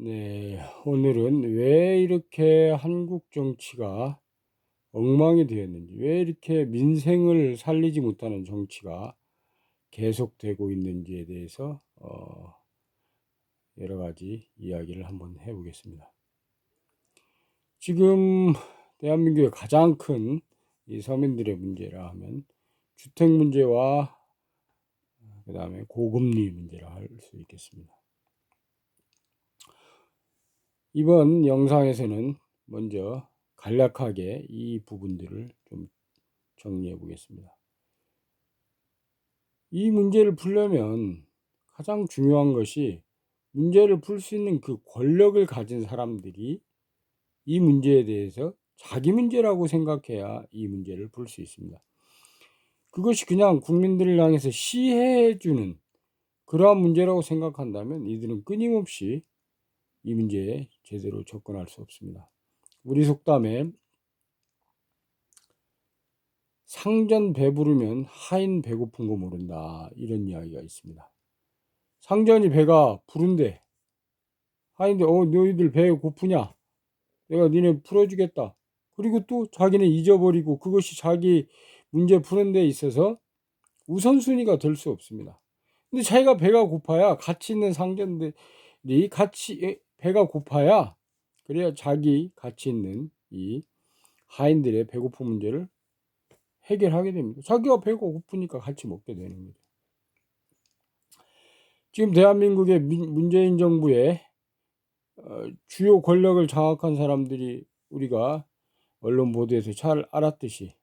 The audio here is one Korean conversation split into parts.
네, 오늘은 왜 이렇게 한국 정치가 엉망이 되었는지, 왜 이렇게 민생을 살리지 못하는 정치가 계속되고 있는지에 대해서 어, 여러 가지 이야기를 한번 해보겠습니다. 지금 대한민국의 가장 큰 이 서민들의 문제라 하면 주택 문제와 그 다음에 고금리 문제라 할 수 있겠습니다. 이번 영상에서는 먼저 간략하게 이 부분들을 좀 정리해 보겠습니다. 이 문제를 풀려면 가장 중요한 것이 문제를 풀 수 있는 그 권력을 가진 사람들이 이 문제에 대해서 자기 문제라고 생각해야 이 문제를 풀 수 있습니다. 그것이 그냥 국민들을 향해서 시해주는 그러한 문제라고 생각한다면 이들은 끊임없이 이 문제에 제대로 접근할 수 없습니다. 우리 속담에 상전 배부르면 하인 배고픈 거 모른다 이런 이야기가 있습니다. 상전이 배가 부른데 하인데 어 너희들 배 고프냐? 내가 니네 풀어주겠다. 그리고 또 자기는 잊어버리고 그것이 자기 문제 푸는 데 있어서 우선순위가 될 수 없습니다. 근데 자기가 배가 고파야 같이 있는 상전들이 같이 배가 고파야 그래야 자기 같이 있는 이 하인들의 배고픈 문제를 해결하게 됩니다. 자기가 배가 고프니까 같이 먹게 되는 거죠. 지금 대한민국의 문재인 정부의 어, 주요 권력을 장악한 사람들이 우리가 언론 보도에서 잘 알았듯이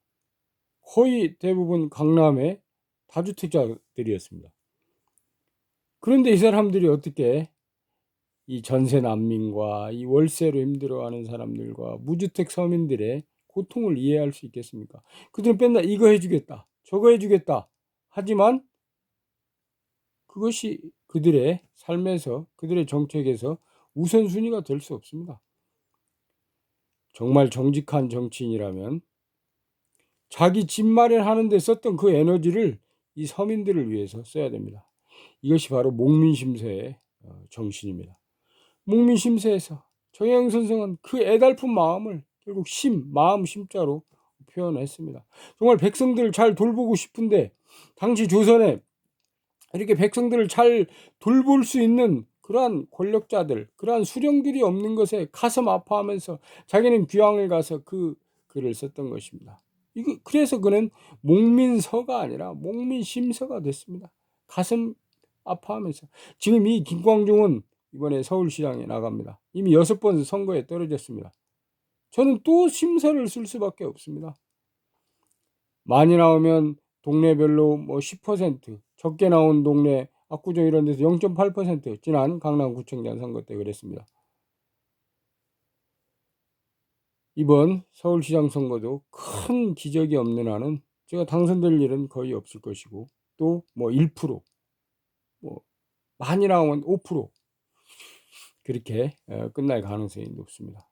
거의 대부분 강남의 다주택자들이었습니다. 그런데 이 사람들이 어떻게 이 전세 난민과 이 월세로 힘들어하는 사람들과 무주택 서민들의 고통을 이해할 수 있겠습니까? 그들은 맨날 이거 해주겠다, 저거 해주겠다. 하지만 그것이 그들의 삶에서, 그들의 정책에서 우선순위가 될 수 없습니다. 정말 정직한 정치인이라면 자기 집 마련하는 데 썼던 그 에너지를 이 서민들을 위해서 써야 됩니다. 이것이 바로 목민심서의 어, 정신입니다. 목민심서에서 정영 선생은 그 애달픈 마음을 결국 심, 마음 심자로 표현했습니다. 정말 백성들을 잘 돌보고 싶은데 당시 조선에 이렇게 백성들을 잘 돌볼 수 있는 그러한 권력자들, 그러한 수령들이 없는 것에 가슴 아파하면서 자기는 귀향을 가서 그 글을 썼던 것입니다. 이거 그래서 그는 목민서가 아니라 목민심서가 됐습니다. 가슴 아파하면서 지금 이 김광중은 이번에 서울시장에 나갑니다. 이미 여섯 번 선거에 떨어졌습니다. 저는 또 심서를 쓸 수밖에 없습니다. 많이 나오면 동네별로 뭐 10%, 적게 나온 동네 압구정 이런 데서 0.8% 지난 강남구청장 선거 때 그랬습니다. 이번 서울시장 선거도 큰 기적이 없는 한은 제가 당선될 일은 거의 없을 것이고 또 뭐 1%, 뭐 많이 나오면 5% 그렇게 어, 끝날 가능성이 높습니다.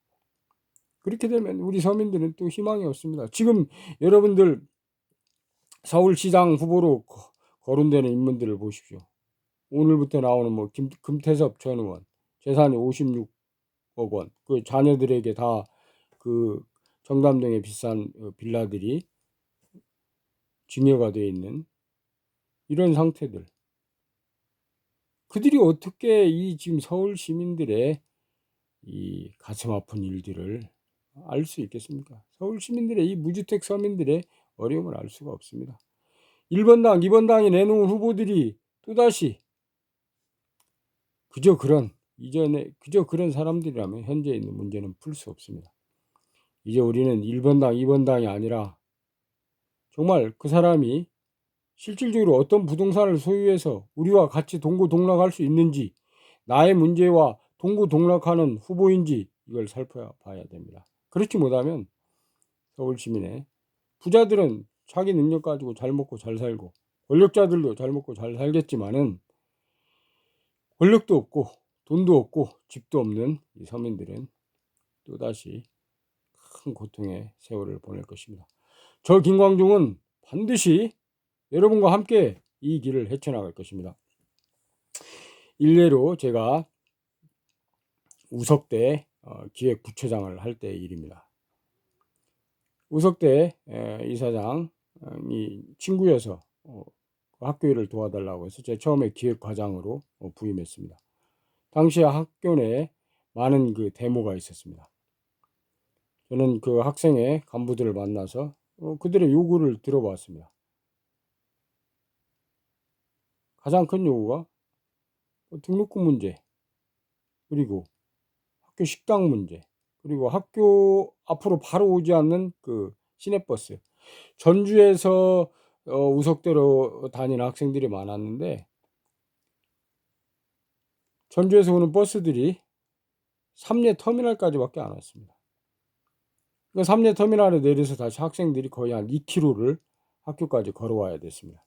그렇게 되면 우리 서민들은 또 희망이 없습니다. 지금 여러분들 서울시장 후보로 거론되는 인물들을 보십시오. 오늘부터 나오는 뭐 김, 금태섭 전 의원 재산이 56억 원, 그 자녀들에게 다 그 정담동의 비싼 어, 빌라들이 증여가 되어 있는 이런 상태들. 그들이 어떻게 이 지금 서울 시민들의 이 가슴 아픈 일들을 알 수 있겠습니까? 서울 시민들의 이 무주택 서민들의 어려움을 알 수가 없습니다. 1번 당, 2번 당이 내놓은 후보들이 또다시 그저 그런 이전에 그저 그런 사람들이라면 현재 있는 문제는 풀 수 없습니다. 이제 우리는 1번 당, 2번 당이 아니라 정말 그 사람이 실질적으로 어떤 부동산을 소유해서 우리와 같이 동고동락할 수 있는지 나의 문제와 동고동락하는 후보인지 이걸 살펴봐야 됩니다. 그렇지 못하면 서울 시민의 부자들은 자기 능력 가지고 잘 먹고 잘 살고 권력자들도 잘 먹고 잘 살겠지만은 권력도 없고 돈도 없고 집도 없는 이 서민들은 또다시 큰 고통의 세월을 보낼 것입니다. 저 김광중은 반드시 여러분과 함께 이 길을 헤쳐나갈 것입니다. 일례로 제가 우석대 어, 기획부처장을 할 때의 일입니다. 우석대 에, 이사장이 친구여서 어, 학교 일을 도와달라고 해서 제가 처음에 기획과장으로 어, 부임했습니다. 당시에 학교 내에 많은 그 데모가 있었습니다. 저는 그 학생의 간부들을 만나서 어, 그들의 요구를 들어봤습니다. 가장 큰 요구가 뭐 등록금 문제, 그리고 학교 식당 문제, 그리고 학교 앞으로 바로 오지 않는 그 시내버스. 전주에서 어, 우석대로 다니는 학생들이 많았는데 전주에서 오는 버스들이 삼례 터미널까지밖에 안 왔습니다. 그 삼례 터미널에 내려서 다시 학생들이 거의 한 2km를 학교까지 걸어와야 됐습니다.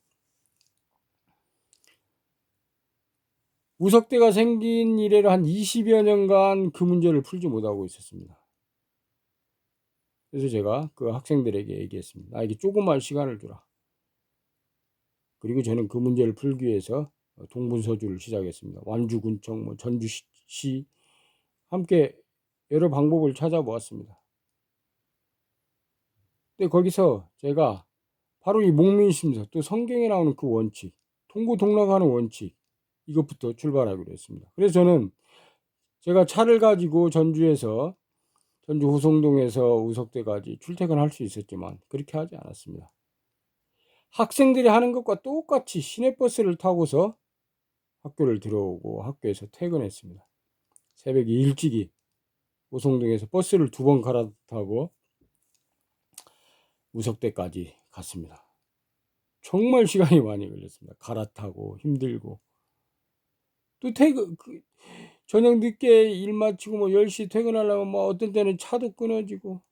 우석대가 생긴 이래로 한 20여 년간 그 문제를 풀지 못하고 있었습니다. 그래서 제가 그 학생들에게 얘기했습니다. 나에게 조금만 시간을 주라. 그리고 저는 그 문제를 풀기 위해서 동분서주를 시작했습니다. 완주군청, 뭐 전주시 함께 여러 방법을 찾아보았습니다. 근데 거기서 제가 바로 이 목민심서 또 성경에 나오는 그 원칙, 통고동락하는 원칙 이것부터 출발하기로 했습니다. 그래서 저는 제가 차를 가지고 전주에서 전주 호성동에서 우석대까지 출퇴근할 수 있었지만 그렇게 하지 않았습니다. 학생들이 하는 것과 똑같이 시내버스를 타고서 학교를 들어오고 학교에서 퇴근했습니다. 새벽에 일찍이 호성동에서 버스를 두 번 갈아타고 우석대까지 갔습니다. 정말 시간이 많이 걸렸습니다. 갈아타고 힘들고 또 퇴근 그 저녁 늦게 일 마치고 뭐 10시 퇴근하려면 뭐 어떤 때는 차도 끊어지고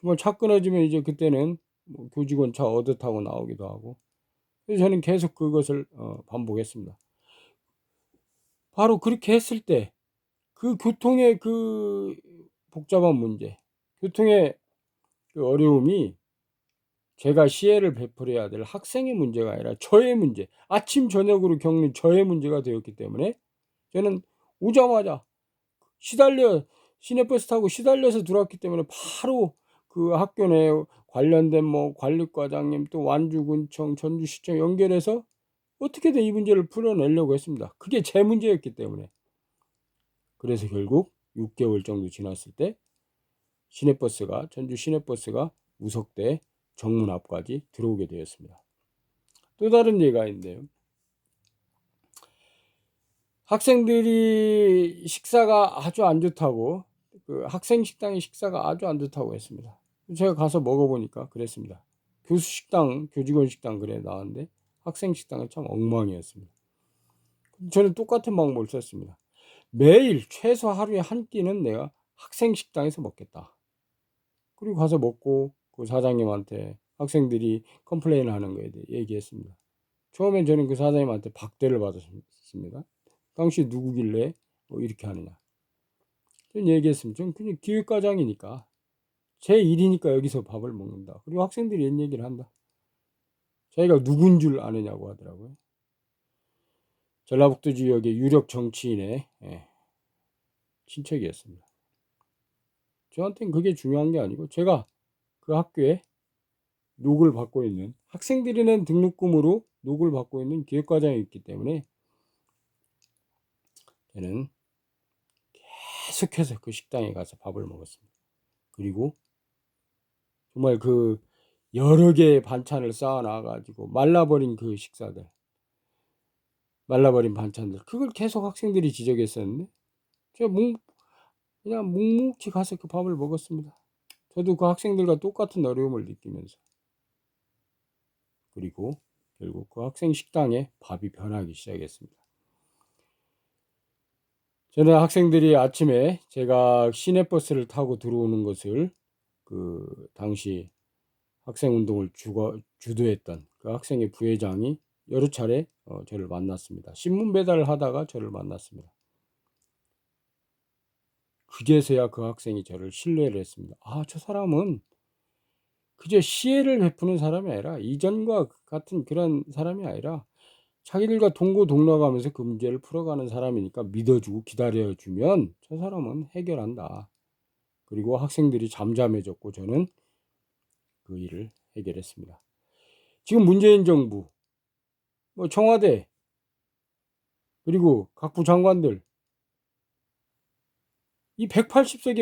정말 차 끊어지면 이제 그때는 뭐 교직원 차 얻어 타고 나오기도 하고 그래서 저는 계속 그것을 어, 반복했습니다. 바로 그렇게 했을 때 그 교통의 그 복잡한 문제, 교통의 그 어려움이 제가 시혜를 베풀어야 될 학생의 문제가 아니라 저의 문제, 아침 저녁으로 겪는 저의 문제가 되었기 때문에 저는 오자마자 시달려 시내버스 타고 시달려서 들어왔기 때문에 바로 그 학교 내 관련된 뭐 관리과장님 또 완주군청 전주시청 연결해서 어떻게든 이 문제를 풀어내려고 했습니다. 그게 제 문제였기 때문에 그래서 결국 6개월 정도 지났을 때 시내버스가 전주 시내버스가 우석대 정문 앞까지 들어오게 되었습니다. 또 다른 예가 있는데요. 학생들이 식사가 아주 안 좋다고 그 학생 식당의 식사가 아주 안 좋다고 했습니다. 제가 가서 먹어보니까 그랬습니다. 교수 식당, 교직원 식당 그래 나왔는데 학생 식당은 참 엉망이었습니다. 저는 똑같은 방법을 썼습니다. 매일 최소 하루에 한 끼는 내가 학생 식당에서 먹겠다. 그리고 가서 먹고 그 사장님한테 학생들이 컴플레인 하는 거에 대해 얘기했습니다. 처음엔 저는 그 사장님한테 박대를 받았습니다. 당시 누구길래 뭐 이렇게 하느냐. 저는 얘기했습니다. 저는 그냥 기획과장이니까 제 일이니까 여기서 밥을 먹는다. 그리고 학생들이 이런 얘기를 한다. 자기가 누군 줄 아느냐고 하더라고요. 전라북도 지역의 유력 정치인의 예, 친척이었습니다. 저한테는 그게 중요한 게 아니고 제가 그 학교에 녹을 받고 있는 학생들이 낸 등록금으로 녹을 받고 있는 기획과장이 있기 때문에 저는 계속해서 그 식당에 가서 밥을 먹었습니다. 그리고 정말 그 여러 개의 반찬을 쌓아 놔가지고 말라버린 그 식사들 말라버린 반찬들 그걸 계속 학생들이 지적했었는데 제가 묵 그냥 묵묵히 가서 그 밥을 먹었습니다. 저도 그 학생들과 똑같은 어려움을 느끼면서 그리고 결국 그 학생 식당에 밥이 변하기 시작했습니다. 저는 학생들이 아침에 제가 시내버스를 타고 들어오는 것을 그 당시 학생 운동을 주도했던 그 학생의 부회장이 여러 차례 어, 저를 만났습니다. 신문 배달을 하다가 저를 만났습니다. 그제서야 그 학생이 저를 신뢰를 했습니다. 아, 저 사람은 그저 시혜를 베푸는 사람이 아니라 이전과 같은 그런 사람이 아니라 자기들과 동고동락하면서 그 문제를 풀어가는 사람이니까 믿어주고 기다려주면 저 사람은 해결한다. 그리고 학생들이 잠잠해졌고 저는 그 일을 해결했습니다. 지금 문재인 정부, 뭐 청와대, 그리고 각 부 장관들 이 180세